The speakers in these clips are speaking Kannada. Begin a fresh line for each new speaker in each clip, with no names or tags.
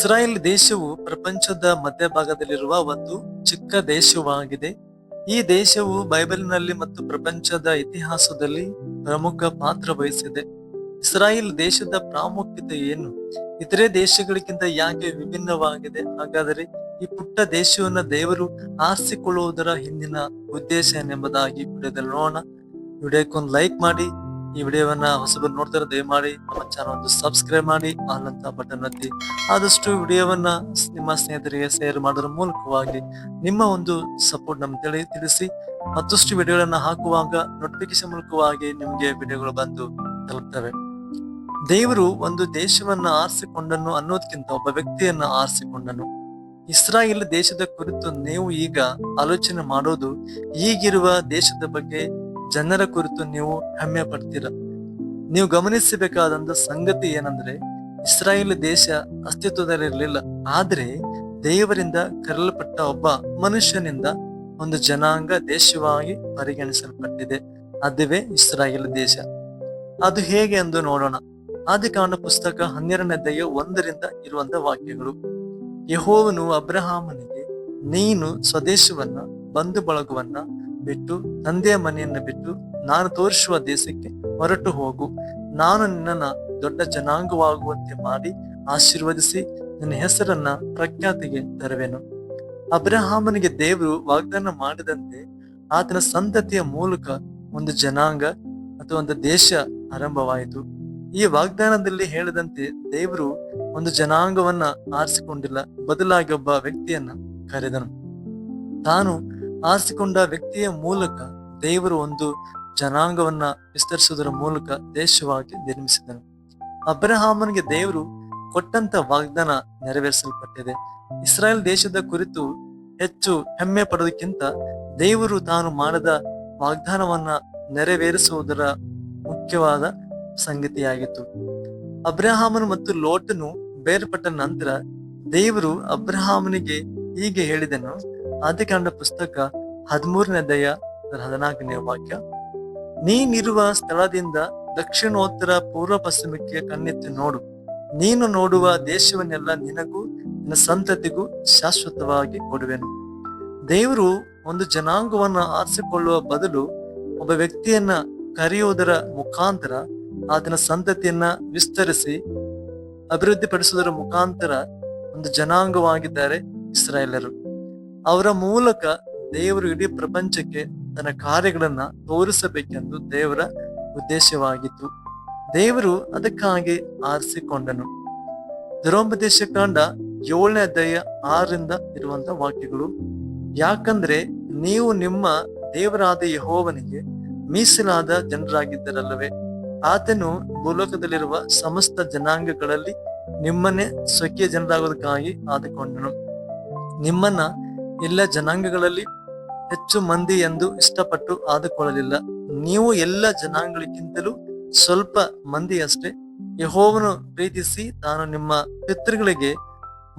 ಇಸ್ರಾಯೇಲ್ ದೇಶವು ಪ್ರಪಂಚದ ಮಧ್ಯಭಾಗದಲ್ಲಿರುವ ಒಂದು ಚಿಕ್ಕ ದೇಶವಾಗಿದೆ. ಈ ದೇಶವು ಬೈಬಲ್ನಲ್ಲಿ ಮತ್ತು ಪ್ರಪಂಚದ ಇತಿಹಾಸದಲ್ಲಿ ಪ್ರಮುಖ ಪಾತ್ರ ವಹಿಸಿದೆ. ಇಸ್ರಾಯೇಲ್ ದೇಶದ ಪ್ರಾಮುಖ್ಯತೆ ಏನು? ಇತರೆ ದೇಶಗಳಿಗಿಂತ ಯಾಕೆ ವಿಭಿನ್ನವಾಗಿದೆ? ಹಾಗಾದರೆ ಈ ಪುಟ್ಟ ದೇಶವನ್ನು ದೇವರು ಆರಿಸಿಕೊಳ್ಳುವುದರ ಹಿಂದಿನ ಉದ್ದೇಶ ಏನೆಂಬುದಾಗಿ ವಿಡಿಯೋದಲ್ಲಿ ನೋಡೋಣ. ವಿಡಿಯೋಕ್ಕೊಂದು ಲೈಕ್ ಮಾಡಿ ಈ ವಿಡಿಯೋವನ್ನ ಹೊಸಬರು ನೋಡ್ತಾರೆ ದಯಮಾಡಿ ನಮ್ಮ ಚಾನಲ್ ಒಂದು ಸಬ್ಸ್ಕ್ರೈಬ್ ಮಾಡಿ, ಆಲ್ ಅಂತ ಬಟನ್ ಒತ್ತಿ ಆದಷ್ಟು ವಿಡಿಯೋವನ್ನ ನಿಮ್ಮ ಸ್ನೇಹಿತರಿಗೆ ಶೇರ್ ಮಾಡೋದ್ರ ಮೂಲಕವಾಗಿ ನಿಮ್ಮ ಒಂದು ಸಪೋರ್ಟ್ ನಮ್ಗೆ ತಿಳಿ, ತಿಳಿಸಿ. ಮತ್ತಷ್ಟು ವಿಡಿಯೋಗಳನ್ನ ಹಾಕುವಾಗ ನೋಟಿಫಿಕೇಶನ್ ಮೂಲಕವಾಗಿ ನಿಮ್ಗೆ ವಿಡಿಯೋಗಳು ಬಂದು ತಲುಪ್ತವೆ. ದೇವರು ಒಂದು ದೇಶವನ್ನ ಆರಿಸಿಕೊಂಡನು ಅನ್ನೋದಕ್ಕಿಂತ ಒಬ್ಬ ವ್ಯಕ್ತಿಯನ್ನ ಆರಿಸಿಕೊಂಡನು. ಇಸ್ರಾಯೇಲ್ ದೇಶದ ಕುರಿತು ನೀವು ಈಗ ಆಲೋಚನೆ ಮಾಡೋದು ಈಗಿರುವ ದೇಶದ ಬಗ್ಗೆ ಜನರ ಕುರಿತು ನೀವು ಹೆಮ್ಮೆ ಪಡ್ತೀರ? ನೀವು ಗಮನಿಸಬೇಕಾದಂತ ಸಂಗತಿ ಏನಂದ್ರೆ, ಇಸ್ರಾಯೇಲ್ ದೇಶ ಅಸ್ತಿತ್ವದಲ್ಲಿರಲಿಲ್ಲ. ಆದ್ರೆ ದೇವರಿಂದ ಕರೆಯಲ್ಪಟ್ಟ ಒಬ್ಬ ಮನುಷ್ಯನಿಂದ ಒಂದು ಜನಾಂಗ ದೇಶವಾಗಿ ಪರಿಗಣಿಸಲ್ಪಟ್ಟಿದೆ. ಅದುವೇ ಇಸ್ರಾಯೇಲ್ ದೇಶ. ಅದು ಹೇಗೆ ಎಂದು ನೋಡೋಣ. ಆದಿಕಾಂಡ ಪುಸ್ತಕ ಹನ್ನೆರಡನೇದೆಯ ಒಂದರಿಂದ ಇರುವಂತ ವಾಕ್ಯಗಳು. ಯಹೋವನು ಅಬ್ರಹಾಮನಿಗೆ, ನೀನು ಸ್ವದೇಶವನ್ನ, ಬಂಧು ಬಳಗವನ್ನ ಬಿಟ್ಟು ತಂದೆಯ ಮನೆಯನ್ನು ಬಿಟ್ಟು ನಾನು ತೋರಿಸುವ ದೇಶಕ್ಕೆ ಹೊರಟು ಹೋಗು. ನಾನು ನಿನ್ನನ್ನ ದೊಡ್ಡ ಜನಾಂಗವಾಗುವಂತೆ ಮಾಡಿ ಆಶೀರ್ವದಿಸಿ ನಿನ್ನ ಹೆಸರನ್ನ ಪ್ರಖ್ಯಾತಿಗೆ ತರುವೆನು. ಅಬ್ರಹಾಮನಿಗೆ ದೇವರು ವಾಗ್ದಾನ ಮಾಡಿದಂತೆ ಆತನ ಸಂತತಿಯ ಮೂಲಕ ಒಂದು ಜನಾಂಗ ಅಥವಾ ಒಂದು ದೇಶ ಆರಂಭವಾಯಿತು. ಈ ವಾಗ್ದಾನದಲ್ಲಿ ಹೇಳದಂತೆ ದೇವರು ಒಂದು ಜನಾಂಗವನ್ನ ಆರಿಸಿಕೊಂಡಿಲ್ಲ, ಬದಲಾಗಿ ಒಬ್ಬ ವ್ಯಕ್ತಿಯನ್ನ ಕರೆದನು. ತಾನು ಆರಿಸಿಕೊಂಡ ವ್ಯಕ್ತಿಯ ಮೂಲಕ ದೇವರು ಒಂದು ಜನಾಂಗವನ್ನ ವಿಸ್ತರಿಸುವುದರ ಮೂಲಕ ದೇಶವಾಗಿ ನಿರ್ಮಿಸಿದನು. ಅಬ್ರಹಾಮನಿಗೆ ದೇವರು ಕೊಟ್ಟಂತ ವಾಗ್ದಾನ ನೆರವೇರಿಸಲ್ಪಟ್ಟಿದೆ. ಇಸ್ರಾಯೇಲ್ ದೇಶದ ಕುರಿತು ಹೆಚ್ಚು ಹೆಮ್ಮೆ ಪಡೋದಕ್ಕಿಂತ ದೇವರು ತಾನು ಮಾಡಿದ ವಾಗ್ದಾನವನ್ನ ನೆರವೇರಿಸುವುದರ ಮುಖ್ಯವಾದ ಸಂಗತಿಯಾಗಿತ್ತು. ಅಬ್ರಹಾಮನು ಮತ್ತು ಲೋಟನು ಬೇರ್ಪಟ್ಟ ನಂತರ ದೇವರು ಅಬ್ರಹಾಮನಿಗೆ ಹೀಗೆ ಹೇಳಿದನು ಆದಿಕಾಂಡ ಪುಸ್ತಕ ಹದಿಮೂರನೇ ದಯ ಹದಿನಾಲ್ಕನೇ ವಾಕ್ಯ. ನೀನಿರುವ ಸ್ಥಳದಿಂದ ದಕ್ಷಿಣೋತ್ತರ ಪೂರ್ವ ಪಶ್ಚಿಮಕ್ಕೆ ಕಣ್ಣೆತ್ತಿ ನೋಡು. ನೀನು ನೋಡುವ ದೇಶವನ್ನೆಲ್ಲ ನಿನಗೂ ನಿನ್ನ ಸಂತತಿಗೂ ಶಾಶ್ವತವಾಗಿ ಕೊಡುವೆನು. ದೇವರು ಒಂದು ಜನಾಂಗವನ್ನು ಆರಿಸಿಕೊಳ್ಳುವ ಬದಲು ಒಬ್ಬ ವ್ಯಕ್ತಿಯನ್ನ ಕರೆಯುವುದರ ಮುಖಾಂತರ ಆತನ ಸಂತತಿಯನ್ನ ವಿಸ್ತರಿಸಿ ಅಭಿವೃದ್ಧಿಪಡಿಸುವುದರ ಮುಖಾಂತರ ಒಂದು ಜನಾಂಗವಾಗಿದ್ದಾರೆ ಇಸ್ರಾಯೇಲರು ಅವರ ಮೂಲಕ ದೇವರು ಇಡೀ ಪ್ರಪಂಚಕ್ಕೆ ತನ್ನ ಕಾರ್ಯಗಳನ್ನ ತೋರಿಸಬೇಕೆಂದು ದೇವರ ಉದ್ದೇಶವಾಗಿತ್ತು. ದೇವರು ಅದಕ್ಕಾಗಿ ಆರಿಸಿಕೊಂಡನು. ಧರ್ಮೋಪದೇಶ ಕಾಂಡ ಏಳನೇ ಅಧ್ಯಾಯ ಆರರಿಂದ ಇರುವಂತ ವಾಕ್ಯಗಳು. ಯಾಕಂದ್ರೆ ನೀವು ನಿಮ್ಮ ದೇವರಾದ ಯಹೋವನಿಗೆ ಮೀಸಲಾದ ಜನರಾಗಿದ್ದರಲ್ಲವೇ? ಆತನು ಭೂಲೋಕದಲ್ಲಿರುವ ಸಮಸ್ತ ಜನಾಂಗಗಳಲ್ಲಿ ನಿಮ್ಮನ್ನೇ ಸ್ವಕೀಯ ಜನರಾಗೋದಕ್ಕಾಗಿ ಆದುಕೊಂಡನು ನಿಮ್ಮನ್ನ ಎಲ್ಲ ಜನಾಂಗಗಳಲ್ಲಿ ಹೆಚ್ಚು ಮಂದಿ ಎಂದು ಇಷ್ಟಪಟ್ಟು ಆದುಕೊಳ್ಳಲಿಲ್ಲ. ನೀವು ಎಲ್ಲ ಜನಾಂಗಗಳಿಗಿಂತಲೂ ಸ್ವಲ್ಪ ಮಂದಿ ಅಷ್ಟೇ ಯಹೋವನು ಪ್ರೀತಿಸಿ ತಾನು ನಿಮ್ಮ ಪಿತೃಗಳಿಗೆ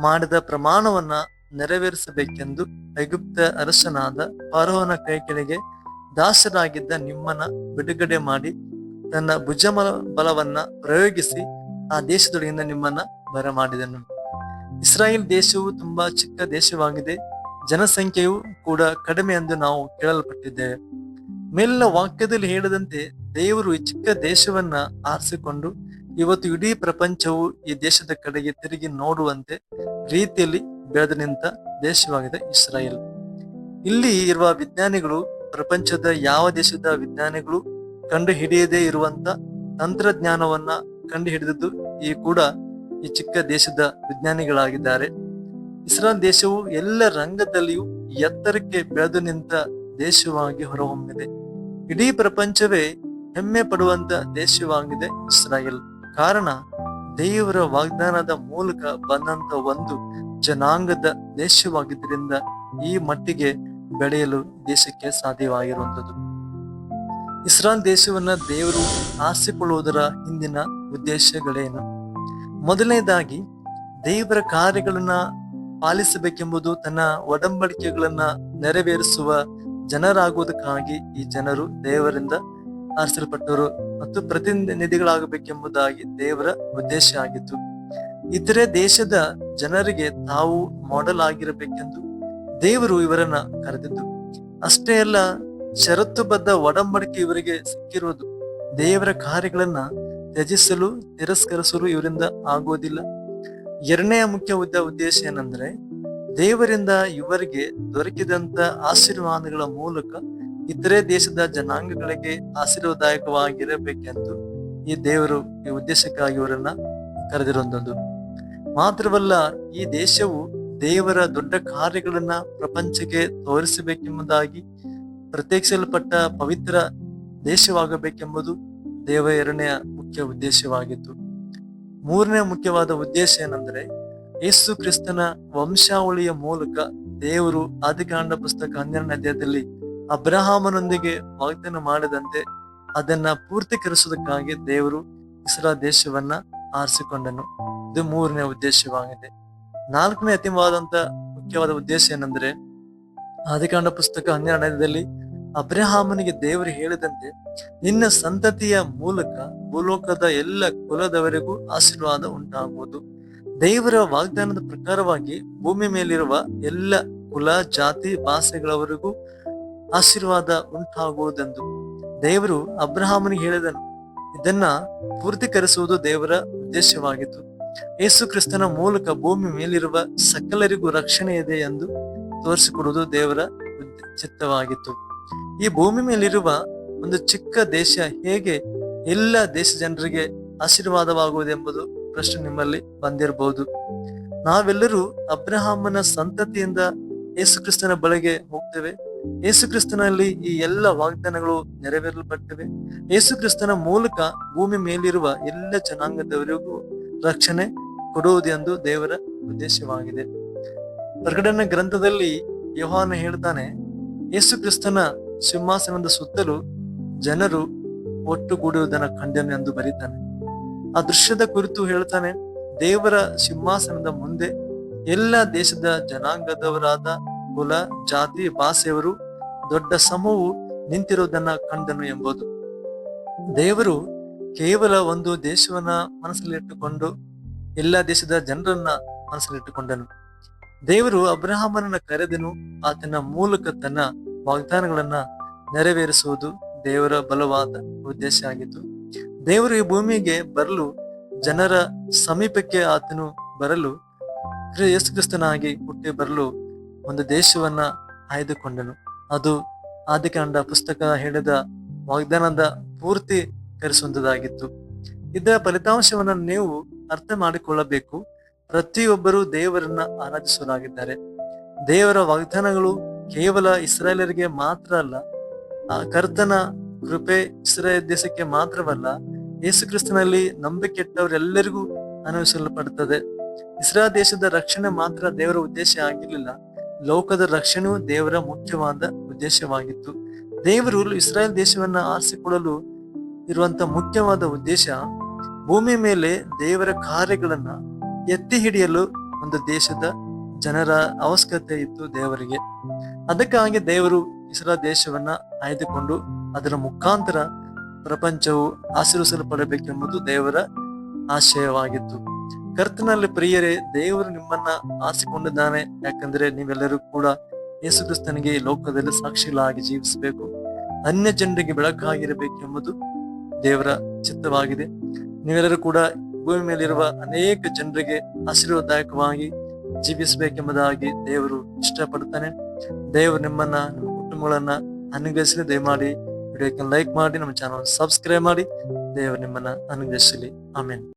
ಮಾಡಿದ ಪ್ರಮಾಣವನ್ನ ನೆರವೇರಿಸಬೇಕೆಂದು ಐಗುಪ್ತ ಅರಸನಾದ ಪರೋಹನ ಕೈ ಕೆಳಗೆ ದಾಸರಾಗಿದ್ದ ನಿಮ್ಮನ್ನ ಬಿಡುಗಡೆ ಮಾಡಿ ತನ್ನ ಭುಜಮಲ ಬಲವನ್ನ ಪ್ರಯೋಗಿಸಿ ಆ ದೇಶದೊಳಗಿಂದ ನಿಮ್ಮನ್ನ ಬರಮಾಡಿದನು. ಇಸ್ರಾಯೇಲ್ ದೇಶವು ತುಂಬಾ ಚಿಕ್ಕ ದೇಶವಾಗಿದೆ. ಜನಸಂಖ್ಯೆಯು ಕೂಡ ಕಡಿಮೆ ಎಂದು ನಾವು ಕೇಳಲ್ಪಟ್ಟಿದ್ದೇವೆ ಮೇಲಿನ ವಾಕ್ಯದಲ್ಲಿ ಹೇಳಿದಂತೆ ದೇವರು ಈ ಚಿಕ್ಕ ದೇಶವನ್ನ ಆರಿಸಿಕೊಂಡು ಇವತ್ತು ಇಡೀ ಪ್ರಪಂಚವು ಈ ದೇಶದ ಕಡೆಗೆ ತಿರುಗಿ ನೋಡುವಂತೆ ರೀತಿಯಲ್ಲಿ ಬೆಳೆದು ನಿಂತ ದೇಶವಾಗಿದೆ ಇಸ್ರಾಯೇಲ್. ಇಲ್ಲಿ ಇರುವ ವಿಜ್ಞಾನಿಗಳು, ಪ್ರಪಂಚದ ಯಾವ ದೇಶದ ವಿಜ್ಞಾನಿಗಳು ಕಂಡು ಹಿಡಿಯದೇ ಇರುವಂತ ತಂತ್ರಜ್ಞಾನವನ್ನ ಕಂಡು ಹಿಡಿದದ್ದು ಈ ಕೂಡ ಈ ಚಿಕ್ಕ ದೇಶದ ವಿಜ್ಞಾನಿಗಳಾಗಿದ್ದಾರೆ. ಇಸ್ರಾಯೇಲ್ ದೇಶವು ಎಲ್ಲ ರಂಗದಲ್ಲಿಯೂ ಎತ್ತರಕ್ಕೆ ಬೆಳೆದು ನಿಂತ ದೇಶವಾಗಿ ಹೊರಹೊಮ್ಮಿದೆ. ಇಡೀ ಪ್ರಪಂಚವೇ ಹೆಮ್ಮೆ ಪಡುವಂತ ದೇಶವಾಗಿದೆ ಇಸ್ರಾಯೇಲ್. ಕಾರಣ, ದೇವರ ವಾಗ್ದಾನದ ಮೂಲಕ ಬಂದಂತ ಒಂದು ಜನಾಂಗದ ದೇಶವಾಗಿದ್ದರಿಂದ ಈ ಮಟ್ಟಿಗೆ ಬೆಳೆಯಲು ದೇಶಕ್ಕೆ ಸಾಧ್ಯವಾಗಿರುವಂಥದ್ದು. ಇಸ್ರಾನ್ ದೇಶವನ್ನ ದೇವರು ಆಸೆಕೊಳ್ಳುವುದರ ಹಿಂದಿನ ಉದ್ದೇಶಗಳೇನು? ಮೊದಲನೇದಾಗಿ, ದೇವರ ಕಾರ್ಯಗಳನ್ನ ಪಾಲಿಸಬೇಕೆಂಬುದು ತನ್ನ ಒಡಂಬಡಿಕೆಗಳನ್ನ ನೆರವೇರಿಸುವ ಜನರಾಗುವುದಕ್ಕಾಗಿ ಈ ಜನರು ದೇವರಿಂದ ಆರಿಸಲ್ಪಟ್ಟರು ಮತ್ತು ಪ್ರತಿನಿಧಿಗಳಾಗಬೇಕೆಂಬುದಾಗಿ ದೇವರ ಉದ್ದೇಶ ಆಗಿತ್ತು. ಇತರೆ ದೇಶದ ಜನರಿಗೆ ತಾವು ಮಾಡೆಲ್ ಆಗಿರಬೇಕೆಂದು ದೇವರು ಇವರನ್ನ ಕರೆದಿದ್ದು. ಅಷ್ಟೇ ಅಲ್ಲ, ಷರತ್ತುಬದ್ಧ ಒಡಂಬಡಿಕೆ ಇವರಿಗೆ ಸಿಕ್ಕಿರುವುದು ದೇವರ ಕಾರ್ಯಗಳನ್ನ ತ್ಯಜಿಸಲು ತಿರಸ್ಕರಿಸಲು ಇವರಿಂದ ಆಗೋದಿಲ್ಲ ಎರಡನೆಯ ಮುಖ್ಯ ಉದ್ದ ಉದ್ದೇಶ ಏನಂದ್ರೆ, ದೇವರಿಂದ ಇವರಿಗೆ ದೊರಕಿದಂತ ಆಶೀರ್ವಾದಗಳ ಮೂಲಕ ಇತರೆ ದೇಶದ ಜನಾಂಗಗಳಿಗೆ ಆಶೀರ್ವಾದಾಯಕವಾಗಿರಬೇಕೆಂದು ಈ ದೇವರು ಈ ಉದ್ದೇಶಕ್ಕಾಗಿ ಇವರನ್ನ ಕರೆದಿರುವಂಥದ್ದು ಮಾತ್ರವಲ್ಲ, ಈ ದೇಶವು ದೇವರ ದೊಡ್ಡ ಕಾರ್ಯಗಳನ್ನ ಪ್ರಪಂಚಕ್ಕೆ ತೋರಿಸಬೇಕೆಂಬುದಾಗಿ ಪ್ರತ್ಯೇಕಿಸಲ್ಪಟ್ಟ ಪವಿತ್ರ ದೇಶವಾಗಬೇಕೆಂಬುದು ದೇವ ಎರಡನೆಯ ಮುಖ್ಯ ಉದ್ದೇಶವಾಗಿತ್ತು. ಮೂರನೇ ಮುಖ್ಯವಾದ ಉದ್ದೇಶ ಏನಂದ್ರೆ ಯೇಸು ಕ್ರಿಸ್ತನ ವಂಶಾವಳಿಯ ಮೂಲಕ ದೇವರು ಆದಿಕಾಂಡ ಪುಸ್ತಕ ಹನ್ನೆರಡನೇ ಅಧ್ಯಾಯದಲ್ಲಿ ಅಬ್ರಹಾಮನೊಂದಿಗೆ ವಾಗ್ದಾನ ಮಾಡಿದಂತೆ ಅದನ್ನ ಪೂರ್ತೀಕರಿಸುವುದಕ್ಕಾಗಿ ದೇವರು ಇಸ್ರಾ ದೇಶವನ್ನ ಆರಿಸಿಕೊಂಡನು. ಇದು ಮೂರನೇ ಉದ್ದೇಶವಾಗಿದೆ. ನಾಲ್ಕನೇ ಅತಿಮವಾದಂತ ಮುಖ್ಯವಾದ ಉದ್ದೇಶ ಏನಂದ್ರೆ ಆದಿಕಾಂಡ ಪುಸ್ತಕ ಹನ್ನೆರಡನೇದಲ್ಲಿ ಅಬ್ರಹಾಮನಿಗೆ ದೇವರು ಹೇಳಿದಂತೆ, ನಿನ್ನ ಸಂತತಿಯ ಮೂಲಕ ಭೂಲೋಕದ ಎಲ್ಲ ಕುಲದವರಿಗೂ ಆಶೀರ್ವಾದ ಉಂಟಾಗುವುದು. ದೇವರ ವಾಗ್ದಾನದ ಪ್ರಕಾರವಾಗಿ ಭೂಮಿ ಮೇಲಿರುವ ಎಲ್ಲ ಕುಲ, ಜಾತಿ, ಭಾಷೆಗಳವರಿಗೂ ಆಶೀರ್ವಾದ ಉಂಟಾಗುವುದೆಂದು. ದೇವರು ಅಬ್ರಹಾಮನಿಗೆ ಹೇಳಿದನು, ಇದನ್ನ ಪೂರ್ತಿಕರಿಸುವುದು ದೇವರ ಉದ್ದೇಶವಾಗಿತ್ತು. ಯೇಸು ಕ್ರಿಸ್ತನ ಮೂಲಕ ಭೂಮಿ ಮೇಲಿರುವ ಸಕಲರಿಗೂ ರಕ್ಷಣೆ ಇದೆ ಎಂದು ತೋರಿಸಿಕೊಡುವುದು ದೇವರ ಚಿತ್ತವಾಗಿತ್ತು. ಈ ಭೂಮಿ ಮೇಲಿರುವ ಒಂದು ಚಿಕ್ಕ ದೇಶ ಹೇಗೆ ಎಲ್ಲ ದೇಶ ಜನರಿಗೆ ಆಶೀರ್ವಾದವಾಗುವುದೆಂಬುದು ಪ್ರಶ್ನೆ ನಿಮ್ಮಲ್ಲಿ ಬಂದಿರಬಹುದು. ನಾವೆಲ್ಲರೂ ಅಬ್ರಹಾಮನ ಸಂತತಿಯಿಂದ ಯೇಸುಕ್ರಿಸ್ತನ ಬಳಿಗೆ ಹೋಗ್ತೇವೆ. ಯೇಸುಕ್ರಿಸ್ತನಲ್ಲಿ ಈ ಎಲ್ಲ ವಾಗ್ದಾನಗಳು ನೆರವೇರಲ್ಪಟ್ಟಿವೆ. ಯೇಸುಕ್ರಿಸ್ತನ ಮೂಲಕ ಭೂಮಿ ಮೇಲಿರುವ ಎಲ್ಲ ಜನಾಂಗದವರಿಗೂ ರಕ್ಷಣೆ ಕೊಡುವುದೆಂದು ದೇವರ ಉದ್ದೇಶವಾಗಿದೆ. ಪ್ರಕಟಣೆ ಗ್ರಂಥದಲ್ಲಿ ಯೋಹಾನ ಹೇಳ್ತಾನೆ ಯೇಸು ಕ್ರಿಸ್ತನ ಸಿಂಹಾಸನದ ಸುತ್ತಲೂ ಜನರು ಒಟ್ಟುಗೂಡುವುದನ್ನ ಕಂಡನು ಎಂದು ಬರೀತಾನೆ. ಆ ದೃಶ್ಯದ ಕುರಿತು ಹೇಳ್ತಾನೆ, ದೇವರ ಸಿಂಹಾಸನದ ಮುಂದೆ ಎಲ್ಲ ದೇಶದ ಜನಾಂಗದವರಾದ ಕುಲ, ಜಾತಿ, ಭಾಷೆಯವರು ದೊಡ್ಡ ಸಮೂಹವು ನಿಂತಿರುವುದನ್ನ ಕಂಡನು ಎಂಬುದು. ದೇವರು ಕೇವಲ ಒಂದು ದೇಶವನ್ನ ಮನಸ್ಸಲ್ಲಿಟ್ಟುಕೊಂಡು ಎಲ್ಲ ದೇಶದ ಜನರನ್ನ ಮನಸ್ಸಲ್ಲಿಟ್ಟುಕೊಂಡನು. ದೇವರು ಅಬ್ರಹಾಮನನ್ನ ಕರೆದನು, ಆತನ ಮೂಲಕ ತನ್ನ ವಾಗ್ದಾನಗಳನ್ನ ನೆರವೇರಿಸುವುದು ದೇವರ ಬಲವಾದ ಉದ್ದೇಶ ಆಗಿತ್ತು. ದೇವರು ಈ ಭೂಮಿಗೆ ಬರಲು, ಜನರ ಸಮೀಪಕ್ಕೆ ಆತನು ಬರಲು ಯೇಸುಕ್ರಿಸ್ತನಾಗಿ ಯೇಸು ಕ್ರಿಸ್ತನಾಗಿ ಹುಟ್ಟಿ ಬರಲು ಒಂದು ದೇಶವನ್ನ ಆಯ್ದುಕೊಂಡನು. ಅದು ಆದಿಕಾಂಡ ಪುಸ್ತಕ ಹೇಳಿದ ವಾಗ್ದಾನದ ಪೂರ್ತಿ ಕರೆಸುವಂತದ್ದಾಗಿತ್ತು. ಇದರ ಫಲಿತಾಂಶವನ್ನ ನೀವು ಅರ್ಥ ಮಾಡಿಕೊಳ್ಳಬೇಕು. ಪ್ರತಿಯೊಬ್ಬರೂ ದೇವರನ್ನ ಆರಾಧಿಸುವುದಾಗಿದ್ದಾರೆ ದೇವರ ವಾಗ್ದಾನಗಳು ಕೇವಲ ಇಸ್ರಾಯೇಲರಿಗೆ ಮಾತ್ರ ಅಲ್ಲ, ಆ ಕರ್ತನ ಕೃಪೆ ಇಸ್ರಾಯೇಲ್ ದೇಶಕ್ಕೆ ಮಾತ್ರವಲ್ಲ, ಯೇಸು ಕ್ರಿಸ್ತನಲ್ಲಿ ನಂಬಿಕೆಟ್ಟವರೆಲ್ಲರಿಗೂ ಅನ್ವಯಿಸಲ್ಪಡುತ್ತದೆ ಇಸ್ರಾ ದೇಶದ ರಕ್ಷಣೆ ಮಾತ್ರ ದೇವರ ಉದ್ದೇಶ ಆಗಿರಲಿಲ್ಲ. ಲೋಕದ ರಕ್ಷಣೆಯು ದೇವರ ಮುಖ್ಯವಾದ ಉದ್ದೇಶವಾಗಿತ್ತು. ದೇವರು ಇಸ್ರಾಯೇಲ್ ದೇಶವನ್ನ ಆರಿಸಿಕೊಳ್ಳಲು ಇರುವಂತ ಮುಖ್ಯವಾದ ಉದ್ದೇಶ ಭೂಮಿ ಮೇಲೆ ದೇವರ ಕಾರ್ಯಗಳನ್ನ ಎತ್ತಿ ಹಿಡಿಯಲು ಒಂದು ದೇಶದ ಜನರ ಅವಶ್ಯಕತೆ ಇತ್ತು ದೇವರಿಗೆ. ಅದಕ್ಕಾಗಿ ದೇವರು ಇಸ್ರಾ ದೇಶವನ್ನ ಆಯ್ದುಕೊಂಡು ಅದರ ಮುಖಾಂತರ ಪ್ರಪಂಚವು ಆಶೀರ್ವಿಸಲ್ಪಡಬೇಕೆಂಬುದು ದೇವರ ಆಶಯವಾಗಿತ್ತು. ಕರ್ತನಲ್ಲಿ ಪ್ರಿಯರೇ, ದೇವರು ನಿಮ್ಮನ್ನ ಆಸಿಕೊಂಡಿದ್ದಾನೆ ಯಾಕಂದ್ರೆ ನೀವೆಲ್ಲರೂ ಕೂಡ ಯೇಸುಕ್ರಿಸ್ತನಿಗೆ ಲೋಕದಲ್ಲಿ ಸಾಕ್ಷಿಗಳಾಗಿ ಜೀವಿಸಬೇಕು. ಅನ್ಯ ಜನರಿಗೆ ಬೆಳಕಾಗಿರಬೇಕೆಂಬುದು ದೇವರ ಚಿತ್ತವಾಗಿದೆ. ನೀವೆಲ್ಲರೂ ಕೂಡ ಭೂಮಿ ಮೇಲಿರುವ ಅನೇಕ ಜನರಿಗೆ ಆಶೀರ್ವಾದದಾಯಕವಾಗಿ ಜೀವಿಸಬೇಕೆಂಬುದಾಗಿ ದೇವರು ಇಷ್ಟಪಡ್ತಾನೆ ದೇವರು ನಿಮ್ಮನ್ನ, ನಿಮ್ಮ ಕುಟುಂಬಗಳನ್ನ ಅನುಗ್ರಹಿಸಲಿ. ದಯಮಾಡಿ ವಿಡಿಯೋಕ್ಕೆ ಲೈಕ್ ಮಾಡಿ, ನಮ್ಮ ಚಾನಲ್ ಸಬ್ಸ್ಕ್ರೈಬ್ ಮಾಡಿ. ದೇವರು ನಿಮ್ಮನ್ನ ಅನುಗ್ರಹಿಸಲಿ. ಆಮೇಲೆ